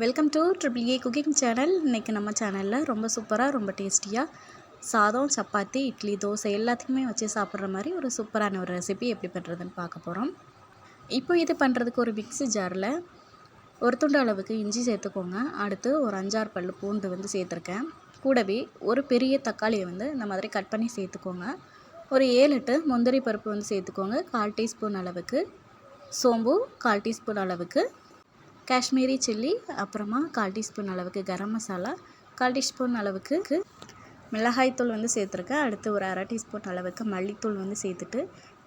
Welcome to triple A cooking channel இன்றைக்கி நம்ம சேனலில் ரொம்ப சூப்பராக ரொம்ப டேஸ்டியாக சாதம் சப்பாத்தி இட்லி தோசை எல்லாத்துக்குமே வச்சு சாப்பிட்ற மாதிரி ஒரு சூப்பரான ஒரு ரெசிபி எப்படி பண்ணுறதுன்னு பார்க்க போகிறோம் இப்போ இது பண்ணுறதுக்கு ஒரு மிக்ஸி ஜாரில் ஒரு துண்டு அளவுக்கு இஞ்சி சேர்த்துக்கோங்க. அடுத்து ஒரு அஞ்சாறு பல் பூண்டு வந்து சேர்த்துருக்கேன். கூடவே ஒரு பெரிய தக்காளியை வந்து இந்த மாதிரி கட் பண்ணி சேர்த்துக்கோங்க. ஒரு ஏழு எட்டு முந்திரி பருப்பு வந்து சேர்த்துக்கோங்க. கால் டீஸ்பூன் அளவுக்கு சோம்பு கால் டீஸ்பூன் அளவுக்கு காஷ்மீரி சில்லி அப்புறமா கால் டீஸ்பூன் அளவுக்கு கரம் மசாலா கால் டீஸ்பூன் அளவுக்கு மிளகாய்த்தூள் வந்து சேர்த்துருக்கேன் அடுத்து ஒரு அரை டீஸ்பூன் அளவுக்கு மல்லித்தூள் வந்து சேர்த்துட்டு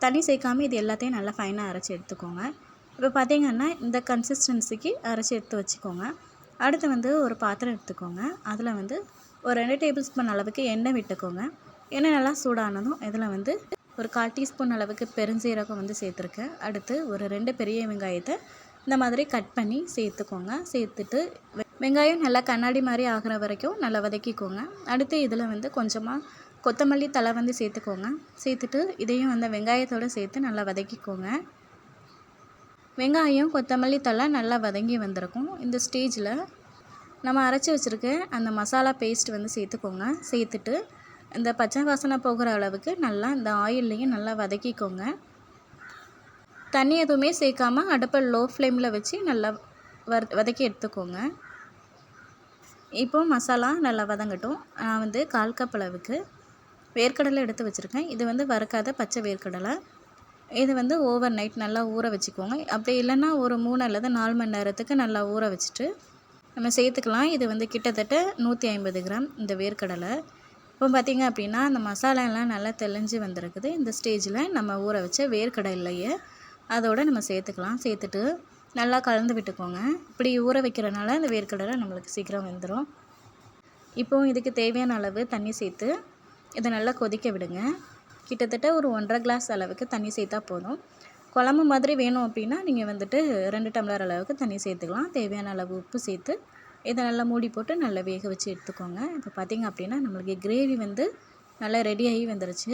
தண்ணி சேர்க்காமல் இது எல்லாத்தையும் நல்லா ஃபைனாக அரைச்சி எடுத்துக்கோங்க. இப்போ பார்த்திங்கன்னா இந்த கன்சிஸ்டன்சிக்கு அரைச்சி எடுத்து வச்சுக்கோங்க. அடுத்து வந்து ஒரு பாத்திரம் எடுத்துக்கோங்க. அதில் வந்து ஒரு ரெண்டு டேபிள் ஸ்பூன் அளவுக்கு எண்ணெய் விட்டுக்கோங்க. எண்ணெய் நல்லா சூடானதும் இதில் வந்து ஒரு கால் டீஸ்பூன் அளவுக்கு பெருஞ்சீரகம் வந்து சேர்த்துருக்கேன். அடுத்து ஒரு ரெண்டு பெரிய வெங்காயத்தை இந்த மாதிரி கட் பண்ணி சேர்த்துக்கோங்க. சேர்த்துட்டு வெங்காயம் நல்லா கண்ணாடி மாதிரி ஆகிற வரைக்கும் நல்லா வதக்கிக்கோங்க. அடுத்து இதில் வந்து கொஞ்சமாக கொத்தமல்லி தலை வந்து சேர்த்துக்கோங்க. சேர்த்துட்டு இதையும் அந்த வெங்காயத்தோடு சேர்த்து நல்லா வதக்கிக்கோங்க. வெங்காயம் கொத்தமல்லி தலை நல்லா வதங்கி வந்திருக்கும். இந்த ஸ்டேஜில் நம்ம அரைச்சி வச்சுருக்க அந்த மசாலா பேஸ்ட் வந்து சேர்த்துக்கோங்க. சேர்த்துட்டு இந்த பச்சை வாசனை போகிற அளவுக்கு நல்லா இந்த ஆயில்லையும் நல்லா வதக்கிக்கோங்க. தண்ணி எதுவுமே சேர்க்காம அடுப்பை லோ ஃப்ளேமில் வச்சு நல்லா வறு வதக்கி எடுத்துக்கோங்க. இப்போது மசாலா நல்லா வதங்கட்டும். நான் வந்து கால் கப் அளவுக்கு வேர்க்கடலை எடுத்து வச்சுருக்கேன். இது வந்து வறுக்காத பச்சை வேர்க்கடலை. இது வந்து ஓவர் நைட் நல்லா ஊற வச்சுக்கோங்க. அப்படி இல்லைன்னா ஒரு மூணு அல்லது நாலு மணி நேரத்துக்கு நல்லா ஊற வச்சுட்டு நம்ம சேர்த்துக்கலாம். இது வந்து கிட்டத்தட்ட நூற்றி ஐம்பது கிராம் இந்த வேர்க்கடலை. இப்போ பார்த்திங்க அப்படின்னா அந்த மசாலாலாம் நல்லா தெளிஞ்சு வந்திருக்குது. இந்த ஸ்டேஜில் நம்ம ஊற வச்ச வேர்க்கடலையை அதோடு நம்ம சேர்த்துக்கலாம். சேர்த்துட்டு நல்லா கலந்து விட்டுக்கோங்க. இப்படி ஊற வைக்கிறனால இந்த வேர்க்கடலை நம்மளுக்கு சீக்கிரம் வெந்துடும் இப்போது இதுக்கு தேவையான அளவு தண்ணி சேர்த்து இதை நல்லா கொதிக்க விடுங்க. கிட்டத்தட்ட ஒரு ஒன்றரை கிளாஸ் அளவுக்கு தண்ணி சேர்த்தா போதும். குழம்பு மாதிரி வேணும் அப்படின்னா நீங்கள் வந்துட்டு ரெண்டு டம்ளர் அளவுக்கு தண்ணி சேர்த்துக்கலாம். தேவையான அளவு உப்பு சேர்த்து இதை நல்லா மூடி போட்டு நல்லா வேக வச்சு எடுத்துக்கோங்க. இப்போ பார்த்திங்க அப்படின்னா நம்மளுக்கு கிரேவி வந்து நல்லா ரெடியாகி வந்துருச்சு.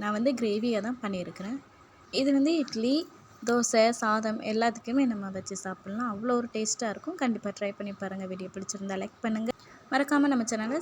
நான் வந்து கிரேவியாக தான் பண்ணியிருக்கிறேன். இது வந்து இட்லி தோசை சாதம் எல்லாத்துக்குமே நம்ம வச்சு சாப்பிட்லாம். அவ்வளோ ஒரு டேஸ்ட்டாக இருக்கும். கண்டிப்பாக ட்ரை பண்ணி பாருங்கள் வீடியோ பிடிச்சிருந்தா லைக் பண்ணுங்கள் மறக்காமல் நம்ம சேனலை